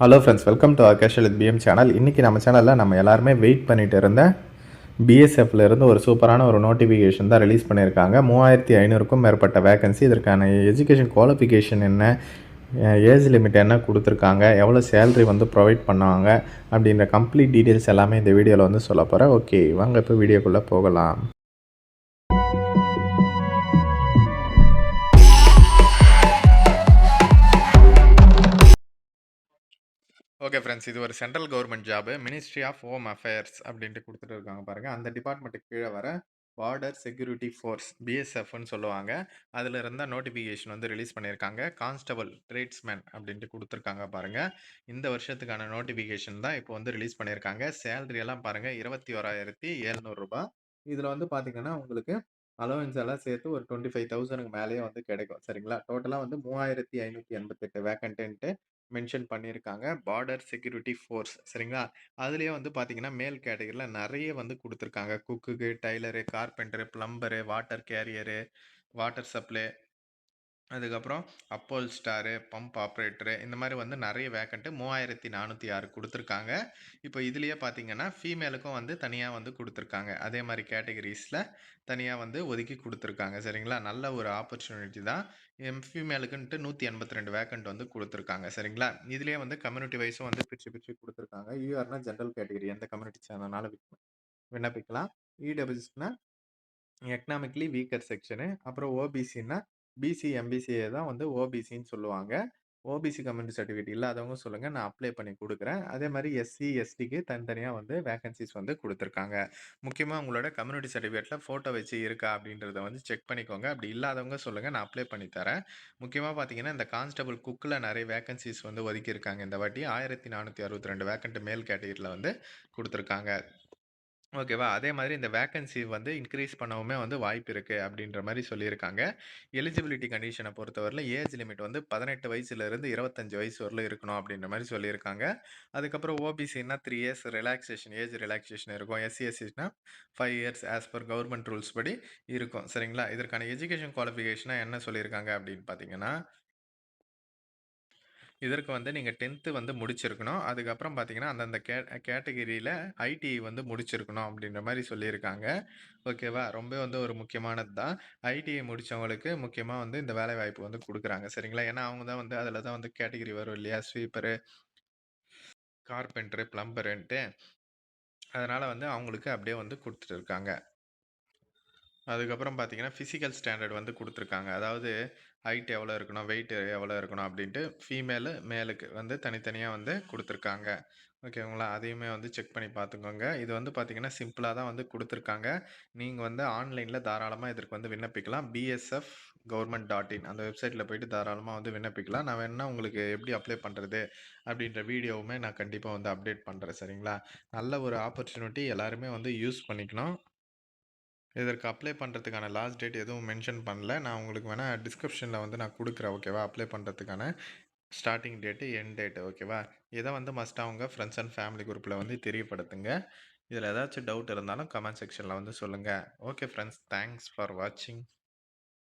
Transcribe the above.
Hello friends welcome to ஆகேஷல் with PM channel இன்றைக்கி நம்ம சேனலில் நம்ம எல்லாருமே வெயிட் பண்ணிட்டு இருந்த பிஎஸ்எஃப்ல இருந்து ஒரு சூப்பரான ஒரு நோட்டிஃபிகேஷன் தான் ரிலீஸ் பண்ணியிருக்காங்க. மூவாயிரத்தி ஐநூறுக்கும் மேற்பட்ட வேகன்சி இதற்கான எஜுகேஷன் குவாலிஃபிகேஷன் என்ன ஏஜ் லிமிட் என்ன கொடுத்துருக்காங்க எவ்வளோ சேலரி வந்து ப்ரொவைட் பண்ணுவாங்க அப்படின்ற கம்ப்ளீட் டீட்டெயில்ஸ் எல்லாமே இந்த வீடியோவில் வந்து சொல்ல போகிறேன் ஓகே வாங்க இப்போ வீடியோக்குள்ளே போகலாம். Okay friends. இது ஒரு central government job. Ministry of home affairs அப்படின்ட்டு கொடுத்துட்டு இருக்காங்க பாருங்கள் அந்த டிபார்ட்மெண்ட்டுக்கு கீழே வர பார்டர் செக்யூரிட்டி ஃபோர்ஸ் பிஎஸ்எஃப்னு சொல்லுவாங்க. அதில் இருந்தால் நோட்டிஃபிகேஷன் வந்து ரிலீஸ் பண்ணியிருக்காங்க. கான்ஸ்டபிள் ட்ரேட்ஸ்மேன் அப்படின்ட்டு கொடுத்துருக்காங்க பாருங்கள் இந்த வருஷத்துக்கான நோட்டிஃபிகேஷன் தான் இப்போ வந்து ரிலீஸ் பண்ணியிருக்காங்க. சேலரி எல்லாம் பாருங்கள் இருபத்தி ஓராயிரத்தி எழுநூறுபா இதில் வந்து பார்த்தீங்கன்னா உங்களுக்கு அலோவன்ஸ் எல்லாம் சேர்த்து ஒரு டுவெண்ட்டி ஃபைவ் தௌசண்ட்க்கு மேலேயே வந்து கிடைக்கும். சரிங்களா? டோட்டலாக வந்து மூவாயிரத்தி ஐநூற்றி எண்பத்தெட்டு வேக்கண்ட்டுன்ட்டு மென்ஷன் பண்ணியிருக்காங்க. பார்டர் செக்யூரிட்டி ஃபோர்ஸ் சரிங்களா? அதுலேயே வந்து பார்த்தீங்கன்னா மேல் கேட்டகரியில் நிறைய வந்து கொடுத்துருக்காங்க. குக்குக்கு tailor carpenter plumber water carrier water supply அதுக்கப்புறம் அப்போல் ஸ்டாரு பம்ப் ஆப்ரேட்டரு இந்த மாதிரி வந்து நிறைய வேக்கண்ட்டு மூவாயிரத்தி நானூற்றி ஆறு கொடுத்துருக்காங்க. இப்போ இதுலேயே பார்த்தீங்கன்னா ஃபீமேலுக்கும் வந்து தனியாக வந்து கொடுத்துருக்காங்க. அதே மாதிரி கேட்டகரிஸில் தனியாக வந்து ஒதுக்கி கொடுத்துருக்காங்க. சரிங்களா? நல்ல ஒரு ஆப்பர்ச்சுனிட்டி தான். எம் ஃபீமேலுக்குன்ட்டு நூற்றி எண்பத்தி ரெண்டு வேக்கண்ட் வந்து கொடுத்துருக்காங்க. சரிங்களா? இதுலேயே வந்து கம்யூனிட்டி வைஸும் வந்து பிரித்து பிரித்து கொடுத்துருக்காங்க. யூஆர்னா ஜென்ரல் கேட்டகரி எந்த கம்யூனிட்டி சேர்ந்தனால விண்ணப்பிக்கலாம். இடபிள்யூஸ்னால் எக்கனாமிக்லி வீக்கர் செக்ஷனு அப்புறம் ஓபிசின்னா பிசி எம்பிசியை தான் வந்து ஓபிசின்னு சொல்லுவாங்க. ஓபிசி கம்யூனிட்டி சர்டிஃபிகேட் இல்லாதவங்க சொல்லுங்கள் நான் அப்ளை பண்ணி கொடுக்குறேன். அதே மாதிரி எஸ்சி எஸ்டிக்கு தனித்தனியாக வந்து வேகன்சிஸ் வந்து கொடுத்துருக்காங்க. முக்கியமாக உங்களோட கம்யூனிட்டி சர்டிஃபிகேட்டில் ஃபோட்டோ வச்சு இருக்கா அப்படின்றத வந்து செக் பண்ணிக்கோங்க. அப்படி இல்லாதவங்க சொல்லுங்கள் நான் அப்ளை பண்ணி தரேன். முக்கியமாக பார்த்தீங்கன்னா இந்த கான்ஸ்டபுள் குக்கில் நிறைய வேகன்சிஸ் வந்து ஒதுக்கியிருக்காங்க இந்த வாட்டி ஆயிரத்தி நானூற்றி அறுபத்தி ரெண்டு வேக்கண்ட் மேல் கேட்டகரியில் வந்து கொடுத்துருக்காங்க. ஓகேவா? அதே மாதிரி இந்த வேக்கன்சி வந்து இன்க்ரீஸ் பண்ணவுமே வந்து வாய்ப்பு இருக்குது அப்படின்ற மாதிரி சொல்லியிருக்காங்க. எலிஜிபிலிட்டி கண்டிஷனை பொறுத்தவரையில் ஏஜ் லிமிட் வந்து பதினெட்டு வயசுலேருந்து இருபத்தஞ்சி வயசு வரலும் இருக்கணும் அப்படின்ற மாதிரி சொல்லியிருக்காங்க. அதுக்கப்புறம் ஓபிசின்னா three years relaxation age relaxation இருக்கும். எஸ்சிஎஸ்சினா five years as per government rules படி இருக்கும். சரிங்களா? இதற்கான எஜுகேஷன் குவாலிஃபிகேஷனாக என்ன சொல்லியிருக்காங்க அப்படின்னு பார்த்தீங்கன்னா இதற்கு வந்து நீங்கள் டென்த்து வந்து முடிச்சிருக்கணும். அதுக்கப்புறம் பார்த்தீங்கன்னா அந்தந்த கே கேட்டகிரியில் ஐடி வந்து முடிச்சிருக்கணும் அப்படின்ற மாதிரி சொல்லியிருக்காங்க. ஓகேவா? ரொம்ப வந்து ஒரு முக்கியமானது தான். ஐடிஐ முடித்தவங்களுக்கு முக்கியமாக வந்து இந்த வேலை வாய்ப்பு வந்து கொடுக்குறாங்க. சரிங்களா? ஏன்னா அவங்க தான் வந்து அதில் தான் வந்து கேட்டகிரி வரும் இல்லையா? ஸ்வீப்பரு கார்பெண்டரு ப்ளம்பருன்ட்டு. அதனால் வந்து அவங்களுக்கு அப்படியே வந்து கொடுத்துட்டு இருக்காங்க. அதுக்கப்புறம் பார்த்தீங்கன்னா ஃபிசிக்கல் ஸ்டாண்டர்ட் வந்து கொடுத்துருக்காங்க. அதாவது ஹைட் எவ்வளோ இருக்கணும் வெயிட் எவ்வளோ இருக்கணும் அப்படின்ட்டு ஃபீமேலு மேலுக்கு வந்து தனித்தனியாக வந்து கொடுத்துருக்காங்க. ஓகேங்களா அதையுமே வந்து செக் பண்ணி பார்த்துக்கோங்க. இது வந்து பார்த்திங்கன்னா சிம்பிளாக தான் வந்து கொடுத்துருக்காங்க. நீங்கள் வந்து ஆன்லைனில் தாராளமாக இதற்கு வந்து விண்ணப்பிக்கலாம். பிஎஸ்எஃப் கவர்மெண்ட் டாட் இன் அந்த வெப்சைட்டில் போயிட்டு தாராளமாக வந்து விண்ணப்பிக்கலாம். நான் வேணா உங்களுக்கு எப்படி அப்ளை பண்ணுறது அப்படின்ற வீடியோவுமே நான் கண்டிப்பாக வந்து அப்டேட் பண்ணுறேன் சரிங்களா? நல்ல ஒரு ஆப்பர்ச்சுனிட்டி எல்லாருமே வந்து யூஸ் பண்ணிக்கணும். இதற்கு அப்ளை பண்ணுறதுக்கான லாஸ்ட் டேட் எதுவும் மென்ஷன் பண்ணல. நான் உங்களுக்கு வேணால் டிஸ்கிரிப்ஷனில் வந்து நான் கொடுக்குறேன் ஓகேவா அப்ளை பண்ணுறதுக்கான ஸ்டார்டிங் டேட்டு என் டேட்டு ஓகேவா இதை வந்து மஸ்ட் அவங்க ஃப்ரெண்ட்ஸ் அண்ட் ஃபேமிலி குரூப்பில் வந்து தெரியப்படுத்துங்க. இதில் ஏதாச்சும் டவுட் இருந்தாலும் கமெண்ட் செக்ஷனில் வந்து சொல்லுங்கள் ஓகே ஃப்ரெண்ட்ஸ் தேங்க்ஸ் ஃபார் வாட்சிங்